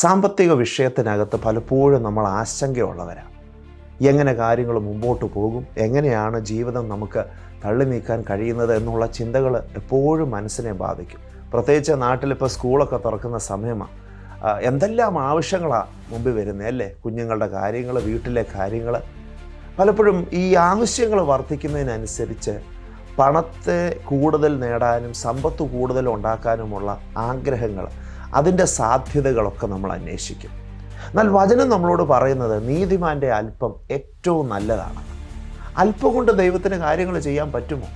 സാമ്പത്തിക വിഷയത്തിനകത്ത് പലപ്പോഴും നമ്മൾ ആശങ്കയുള്ളവരാണ് എങ്ങനെ കാര്യങ്ങൾ മുമ്പോട്ട് പോകും എങ്ങനെയാണ് ജീവിതം നമുക്ക് തള്ളി നീക്കാൻ കഴിയുന്നത് എന്നുള്ള ചിന്തകൾ എപ്പോഴും മനസ്സിനെ ബാധിക്കും. പ്രത്യേകിച്ച് നാട്ടിലിപ്പോൾ സ്കൂളൊക്കെ തുറക്കുന്ന സമയമാണ് എന്തെല്ലാം ആവശ്യങ്ങളാണ് മുമ്പിൽ വരുന്നത് അല്ലേ? കുഞ്ഞുങ്ങളുടെ കാര്യങ്ങൾ വീട്ടിലെ കാര്യങ്ങൾ. പലപ്പോഴും ഈ ആവശ്യങ്ങൾ വർദ്ധിക്കുന്നതിനനുസരിച്ച് പണത്തെ കൂടുതൽ നേടാനും സമ്പത്ത് കൂടുതൽ ഉണ്ടാക്കാനുമുള്ള ആഗ്രഹങ്ങൾ അതിന്റെ സാധ്യതകളൊക്കെ നമ്മൾ അന്വേഷിക്കും. എന്നാൽ വചനം നമ്മളോട് പറയുന്നത് നീതിമാന്റെ അല്പം ഏറ്റവും നല്ലതാണ്. അല്പം കൊണ്ട് ദൈവത്തിന് കാര്യങ്ങൾ ചെയ്യാൻ പറ്റുമോ?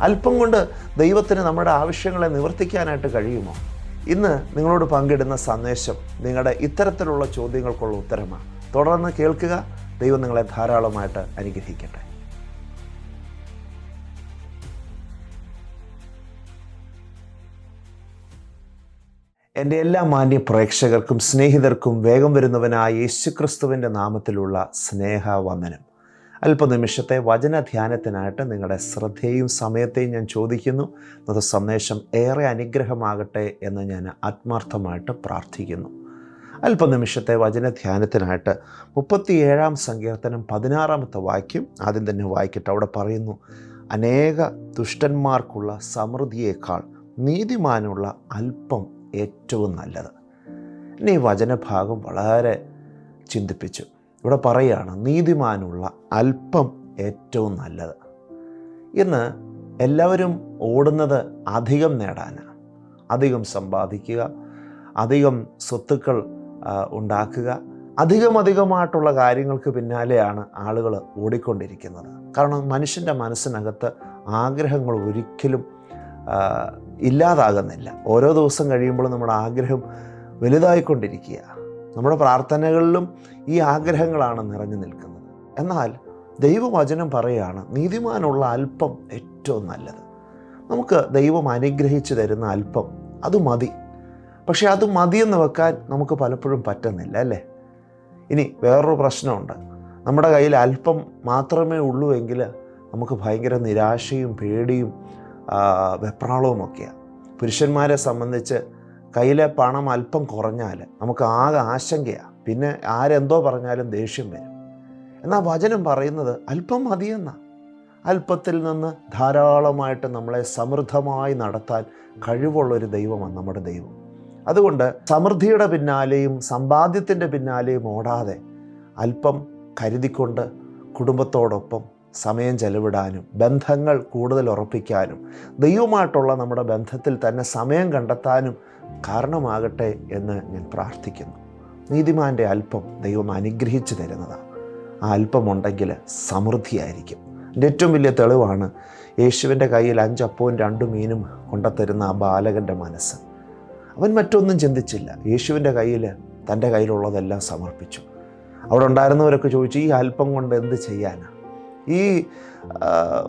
അല്പം കൊണ്ട് ദൈവത്തിന് നമ്മുടെ ആവശ്യങ്ങളെ നിവർത്തിക്കാനായിട്ട് കഴിയുമോ? ഇന്ന് നിങ്ങളോട് പങ്കിടുന്ന സന്ദേശം നിങ്ങളുടെ ഇത്തരത്തിലുള്ള ചോദ്യങ്ങൾക്കുള്ള ഉത്തരമാണ്. തുടർന്ന് കേൾക്കുക ദൈവം നിങ്ങളെ ധാരാളമായിട്ട് അനുഗ്രഹിക്കട്ടെ. എന്റെ എല്ലാ മാന്യ പ്രേക്ഷകർക്കും സ്നേഹിതർക്കും വേഗം വരുന്നവനായ യേശുക്രിസ്തുവിന്റെ നാമത്തിലുള്ള സ്നേഹവന്ദനം. അല്പനിമിഷത്തെ വചന ധ്യാനത്തിനായിട്ട് നിങ്ങളുടെ ശ്രദ്ധയും സമയത്തെയും ഞാൻ ചോദിക്കുന്നു. ഇന്നത്തെ സന്ദേശം ഏറെ അനുഗ്രഹമാകട്ടെ എന്ന് ഞാൻ ആത്മാർത്ഥമായിട്ട് പ്രാർത്ഥിക്കുന്നു. അല്പനിമിഷത്തെ വചന ധ്യാനത്തിനായിട്ട് മുപ്പത്തിയേഴാം സങ്കീർത്തനം പതിനാറാമത്തെ വാക്യം ആദ്യം തന്നെ വായിക്കട്ടെ. അവിടെ പറയുന്നു അനേക ദുഷ്ടന്മാർക്കുള്ള സമൃദ്ധിയേക്കാൾ നീതിമാനുള്ള അല്പം ഏറ്റവും നല്ലത്. എന്നെ ഈ വചനഭാഗം വളരെ ചിന്തിപ്പിച്ചു. ഇവിടെ പറയുകയാണ് നീതിമാനുള്ള അല്പം ഏറ്റവും നല്ലത്. ഇന്ന് എല്ലാവരും ഓടുന്നത് അധികം നേടാനാണ് അധികം സമ്പാദിക്കുക അധികം സ്വത്തുക്കൾ ഉണ്ടാക്കുക അധികം അധികമായിട്ടുള്ള കാര്യങ്ങൾക്ക് പിന്നാലെയാണ് ആളുകൾ ഓടിക്കൊണ്ടിരിക്കുന്നത്. കാരണം മനുഷ്യന്റെ മനസ്സിനകത്ത് ആഗ്രഹങ്ങൾ ഒരിക്കലും ഇല്ലാതാകുന്നില്ല. ഓരോ ദിവസം കഴിയുമ്പോഴും നമ്മുടെ ആഗ്രഹം വലുതായിക്കൊണ്ടിരിക്കുക. നമ്മുടെ പ്രാർത്ഥനകളിലും ഈ ആഗ്രഹങ്ങളാണ് നിറഞ്ഞു നിൽക്കുന്നത്. എന്നാൽ ദൈവവചനം പറയുകയാണ് നീതിമാനുള്ള അല്പം ഏറ്റവും നല്ലത്. നമുക്ക് ദൈവം അനുഗ്രഹിച്ചു തരുന്ന അല്പം അത് മതി. പക്ഷേ അത് മതിയെന്ന് വെക്കാൻ നമുക്ക് പലപ്പോഴും പറ്റുന്നില്ല അല്ലേ? ഇനി വേറൊരു പ്രശ്നമുണ്ട്. നമ്മുടെ കയ്യിൽ അല്പം മാത്രമേ ഉള്ളൂ എങ്കിൽ നമുക്ക് ഭയങ്കര നിരാശയും പേടിയും ആ, വെപ്രാളവും ഒക്കെയാണ് പുരുഷന്മാരെ സംബന്ധിച്ച് കയ്യിലെ പണം അല്പം കുറഞ്ഞാൽ നമുക്ക് ആകെ ആശങ്കയാണ് പിന്നെ ആരെന്തോ പറഞ്ഞാലും ദേഷ്യം വരും. എന്നാൽ വചനം പറയുന്നത് അല്പം മതിയെന്ന. അല്പത്തിൽ നിന്ന് ധാരാളമായിട്ട് നമ്മളെ സമൃദ്ധമായി നടത്താൻ കഴിവുള്ളൊരു ദൈവമാണ് നമ്മുടെ ദൈവം. അതുകൊണ്ട് സമൃദ്ധിയുടെ പിന്നാലെയും സമ്പാദ്യത്തിന്റെ പിന്നാലെയും ഓടാതെ അല്പം കരുതിക്കൊണ്ട് കുടുംബത്തോടൊപ്പം സമയം ചെലവിടാനും ബന്ധങ്ങൾ കൂടുതൽ ഉറപ്പിക്കാനും ദൈവമായിട്ടുള്ള നമ്മുടെ ബന്ധത്തിൽ തന്നെ സമയം കണ്ടെത്താനും കാരണമാകട്ടെ എന്ന് ഞാൻ പ്രാർത്ഥിക്കുന്നു. നീതിമാന്റെ അല്പം ദൈവം അനുഗ്രഹിച്ചു തരുന്നതാണ്. ആ അല്പമുണ്ടെങ്കിൽ സമൃദ്ധിയായിരിക്കും. എന്റെ ഏറ്റവും വലിയ തെളിവാണ് യേശുവിന്റെ കയ്യിൽ അഞ്ചപ്പവും രണ്ടു മീനും കൊണ്ടുത്തരുന്ന ആ ബാലകന്റെ മനസ്സ്. അവൻ മറ്റൊന്നും ചിന്തിച്ചില്ല. യേശുവിന്റെ കയ്യിൽ തന്റെ കയ്യിലുള്ളതെല്ലാം സമർപ്പിച്ചു. അവിടെ ഉണ്ടായിരുന്നവരൊക്കെ ചോദിച്ചു ഈ അല്പം കൊണ്ട് എന്ത് ചെയ്യാനാ? ഈ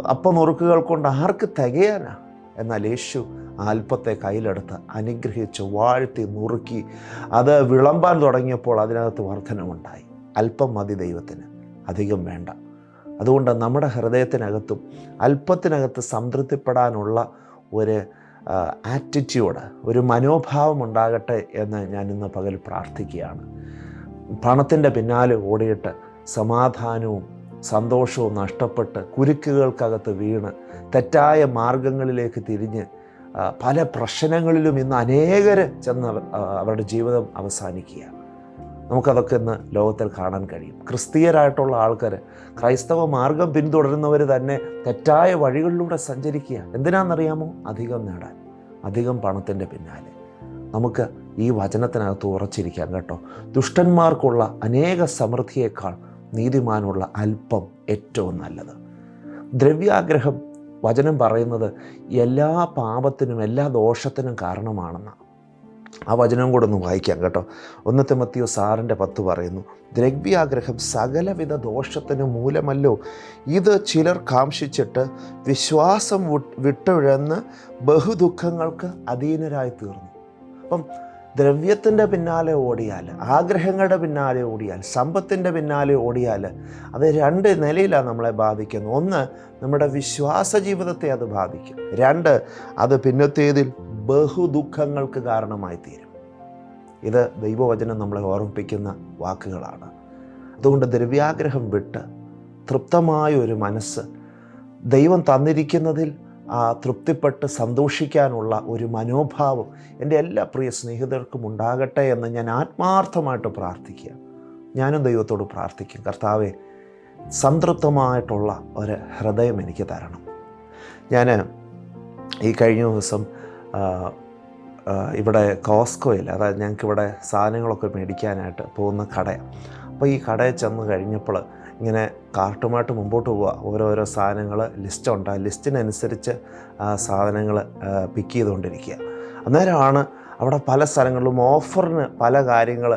അപ്പനുറുക്കുകൾ കൊണ്ട് ആർക്ക് തികയാനാ? എന്നാൽ യേശു ആ അല്പത്തെ കയ്യിലെടുത്ത് അനുഗ്രഹിച്ച് വാഴ്ത്തി നുറുക്കി. അത് വിളമ്പാൻ തുടങ്ങിയപ്പോൾ അതിനകത്ത് വർധനമുണ്ടായി അല്പം മതി ദൈവത്തിന് അധികം വേണ്ട. അതുകൊണ്ട് നമ്മുടെ ഹൃദയത്തിനകത്തും അല്പത്തിനകത്ത് സംതൃപ്തിപ്പെടാനുള്ള ഒരു ആറ്റിറ്റ്യൂഡ് ഒരു മനോഭാവം ഉണ്ടാകട്ടെ എന്ന് ഞാൻ ഇന്ന് പകൽ പ്രാർത്ഥിക്കുകയാണ്. പണത്തിന്റെ പിന്നാലെ ഓടിയിട്ട് സമാധാനവും സന്തോഷവും നഷ്ടപ്പെട്ട് കുരുക്കുകൾക്കകത്ത് വീണ് തെറ്റായ മാർഗങ്ങളിലേക്ക് തിരിഞ്ഞ് പല പ്രശ്നങ്ങളിലും ഇന്ന് അനേകർ ചെന്ന് അവരുടെ ജീവിതം അവസാനിക്കുക നമുക്കതൊക്കെ ഇന്ന് ലോകത്തിൽ കാണാൻ കഴിയും. ക്രിസ്തീയരായിട്ടുള്ള ആൾക്കാർ ക്രൈസ്തവ മാർഗം പിന്തുടരുന്നവർ തന്നെ തെറ്റായ വഴികളിലൂടെ സഞ്ചരിക്കുക. എന്തിനാണെന്നറിയാമോ? അധികം നേടാൻ അധികം പണത്തിന്റെ പിന്നാലെ. നമുക്ക് ഈ വചനത്തിനകത്ത് ഉറച്ചിരിക്കാം കേട്ടോ. ദുഷ്ടന്മാർക്കുള്ള അനേക സമൃദ്ധിയേക്കാൾ നീതിമാനുള്ള അല്പം ഏറ്റവും നല്ലത്. ദ്രവ്യാഗ്രഹം വചനം പറയുന്നത് എല്ലാ പാപത്തിനും എല്ലാ ദോഷത്തിനും കാരണമാണെന്നാണ് ആ വചനം കൂടെ ഒന്ന് വായിക്കാം കേട്ടോ. ഒന്നത്തെ മത്തിയോ സാറിന്റെ പത്ത് പറയുന്നു ദ്രവ്യാഗ്രഹം സകലവിധ ദോഷത്തിന് മൂലമല്ലോ. ഇത് ചിലർ കാംക്ഷിച്ചിട്ട് വിശ്വാസം വിട്ട് വിട്ടുഴന്ന് ബഹുദുഃഖങ്ങൾക്ക് അധീനരായി തീർന്നു. അപ്പം ദ്രവ്യത്തിന്റെ പിന്നാലെ ഓടിയാൽ ആഗ്രഹങ്ങളുടെ പിന്നാലെ ഓടിയാൽ സമ്പത്തിന്റെ പിന്നാലെ ഓടിയാൽ അത് രണ്ട് നിലയിലാണ് നമ്മളെ ബാധിക്കുന്നത്. ഒന്ന് നമ്മുടെ വിശ്വാസ ജീവിതത്തെ അത് ബാധിക്കും. രണ്ട് അത് പിന്നത്തേതിൽ ബഹുദുഃഖങ്ങൾക്ക് കാരണമായി തീരും. ഇത് ദൈവവചനം നമ്മളെ ഓർമ്മിപ്പിക്കുന്ന വാക്കുകളാണ്. അതുകൊണ്ട് ദ്രവ്യാഗ്രഹം വിട്ട് തൃപ്തമായ ഒരു മനസ്സ് ദൈവം തന്നിരിക്കുന്നതിൽ തൃപ്തിപ്പെട്ട് സന്തോഷിക്കാനുള്ള ഒരു മനോഭാവം എന്റെ എല്ലാ പ്രിയ സ്നേഹിതർക്കും ഉണ്ടാകട്ടെ എന്ന് ഞാൻ ആത്മാർത്ഥമായിട്ട് പ്രാർത്ഥിക്കുക. ഞാനും ദൈവത്തോട് പ്രാർത്ഥിക്കും. കർത്താവെ സംതൃപ്തമായിട്ടുള്ള ഒരു ഹൃദയം എനിക്ക് തരണം. ഞാൻ ഈ കഴിഞ്ഞ ദിവസം ഇവിടെ കോസ്കോയിൽ അതായത് ഞങ്ങൾക്ക് ഇവിടെ സാധനങ്ങളൊക്കെ മേടിക്കാനായിട്ട് പോകുന്ന കടയാണ്. അപ്പോൾ ഈ കടയിൽ ചെന്ന് കഴിഞ്ഞപ്പോൾ ഇങ്ങനെ കാർട്ടുമായിട്ട് മുമ്പോട്ട് പോവുക. ഓരോരോ സാധനങ്ങൾ ലിസ്റ്റുണ്ട് ആ ലിസ്റ്റിനനുസരിച്ച് സാധനങ്ങൾ പിക്ക് ചെയ്തുകൊണ്ടിരിക്കുക. അന്നേരമാണ് അവിടെ പല സ്ഥലങ്ങളിലും ഓഫറിന് പല കാര്യങ്ങൾ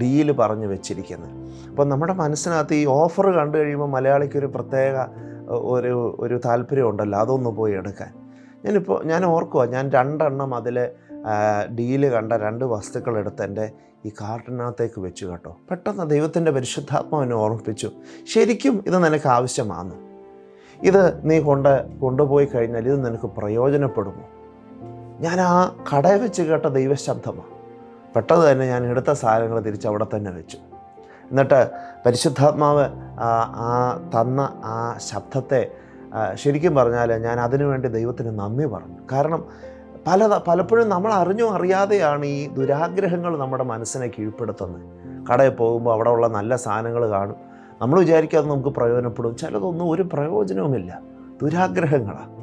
ഡീൽ പറഞ്ഞ് വെച്ചിരിക്കുന്നത്. അപ്പോൾ നമ്മുടെ മനസ്സിനകത്ത് ഈ ഓഫർ കണ്ടു കഴിയുമ്പോൾ മലയാളിക്കൊരു പ്രത്യേക ഒരു ഒരു താല്പര്യം ഉണ്ടല്ലോ അതൊന്ന് പോയി എടുക്കാൻ. ഞാനിപ്പോൾ ഞാൻ ഓർക്കുക ഞാൻ രണ്ടെണ്ണം അതിൽ ഡീൽ കണ്ട രണ്ട് വസ്തുക്കൾ എടുത്ത് എന്റെ ഈ കാർട്ടനകത്തേക്ക് വെച്ചു കേട്ടോ. പെട്ടെന്ന് ദൈവത്തിന്റെ പരിശുദ്ധാത്മാവിനെ ഓർമ്മിപ്പിച്ചു. ശരിക്കും ഇത് നിനക്ക് ആവശ്യമാണ്. ഇത് നീ കൊണ്ട് കൊണ്ടുപോയി കഴിഞ്ഞാൽ ഇത് നിനക്ക് പ്രയോജനപ്പെടുമോ? ഞാൻ ആ കടയിൽ വെച്ച് കേട്ട ദൈവശബ്ദമാണ് പെട്ടെന്ന് തന്നെ ഞാൻ എടുത്ത സാധനങ്ങൾ തിരിച്ച് അവിടെ തന്നെ വെച്ചു. എന്നിട്ട് പരിശുദ്ധാത്മാവ് ആ തന്ന ആ ശബ്ദത്തെ ശരിക്കും പറഞ്ഞാൽ ഞാൻ അതിനുവേണ്ടി ദൈവത്തിന് നന്ദി പറഞ്ഞു. കാരണം പല പലപ്പോഴും നമ്മൾ അറിഞ്ഞോ അറിയാതെയാണ് ഈ ദുരാഗ്രഹങ്ങൾ നമ്മുടെ മനസ്സിനെ കീഴ്പ്പെടുത്തുന്നത്. കടയിൽ പോകുമ്പോൾ അവിടെ ഉള്ള നല്ല സാധനങ്ങൾ കാണും. നമ്മൾ വിചാരിക്കാതെ നമുക്ക് പ്രയോജനപ്പെടും. ചിലതൊന്നും ഒരു പ്രയോജനവുമില്ല. ദുരാഗ്രഹങ്ങളാണ്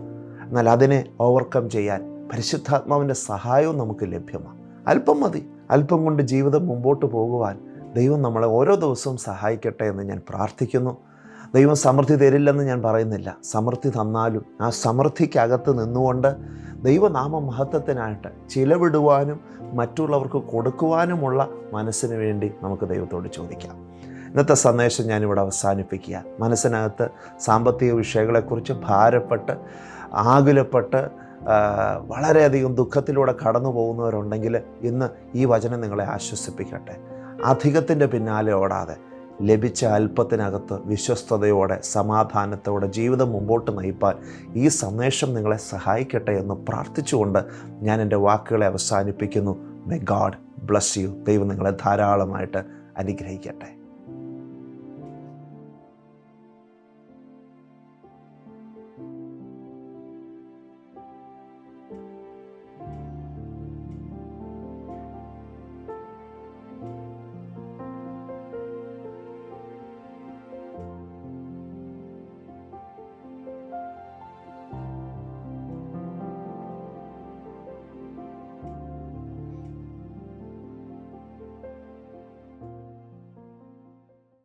എന്നാൽ അതിനെ ഓവർകം ചെയ്യാൻ പരിശുദ്ധാത്മാവിന്റെ സഹായവും നമുക്ക് ലഭ്യമാണ്. അല്പം മതി. അല്പം കൊണ്ട് ജീവിതം മുമ്പോട്ട് പോകുവാൻ ദൈവം നമ്മളെ ഓരോ ദിവസവും സഹായിക്കട്ടെ എന്ന് ഞാൻ പ്രാർത്ഥിക്കുന്നു. ദൈവം സമൃദ്ധി തരില്ലെന്ന് ഞാൻ പറയുന്നില്ല. സമൃദ്ധി തന്നാലും ആ സമൃദ്ധിക്കകത്ത് നിന്നുകൊണ്ട് ദൈവനാമ മഹത്വത്തിനായിട്ട് ചിലവിടുവാനും മറ്റുള്ളവർക്ക് കൊടുക്കുവാനുമുള്ള മനസ്സിന് വേണ്ടി നമുക്ക് ദൈവത്തോട് ചോദിക്കാം. ഇന്നത്തെ സന്ദേശം ഞാനിവിടെ അവസാനിപ്പിക്കുക. മനസ്സിനകത്ത് സാമ്പത്തിക വിഷയങ്ങളെക്കുറിച്ച് ഭാരപ്പെട്ട് ആകുലപ്പെട്ട് വളരെയധികം ദുഃഖത്തിലൂടെ കടന്നു പോകുന്നവരുണ്ടെങ്കിൽ ഇന്ന് ഈ വചനം നിങ്ങളെ ആശ്വസിപ്പിക്കട്ടെ. അധികത്തിന്റെ പിന്നാലെ ഓടാതെ ലഭിച്ച അല്പത്തിനകത്ത് വിശ്വസ്തയോടെ സമാധാനത്തോടെ ജീവിതം മുമ്പോട്ട് നയിപ്പാൻ ഈ സന്ദേശം നിങ്ങളെ സഹായിക്കട്ടെ എന്ന് പ്രാർത്ഥിച്ചുകൊണ്ട് ഞാൻ എന്റെ വാക്കുകളെ അവസാനിപ്പിക്കുന്നു. മെ ഗാഡ് ബ്ലസ് യു ദൈവം നിങ്ങളെ ധാരാളമായിട്ട് അനുഗ്രഹിക്കട്ടെ.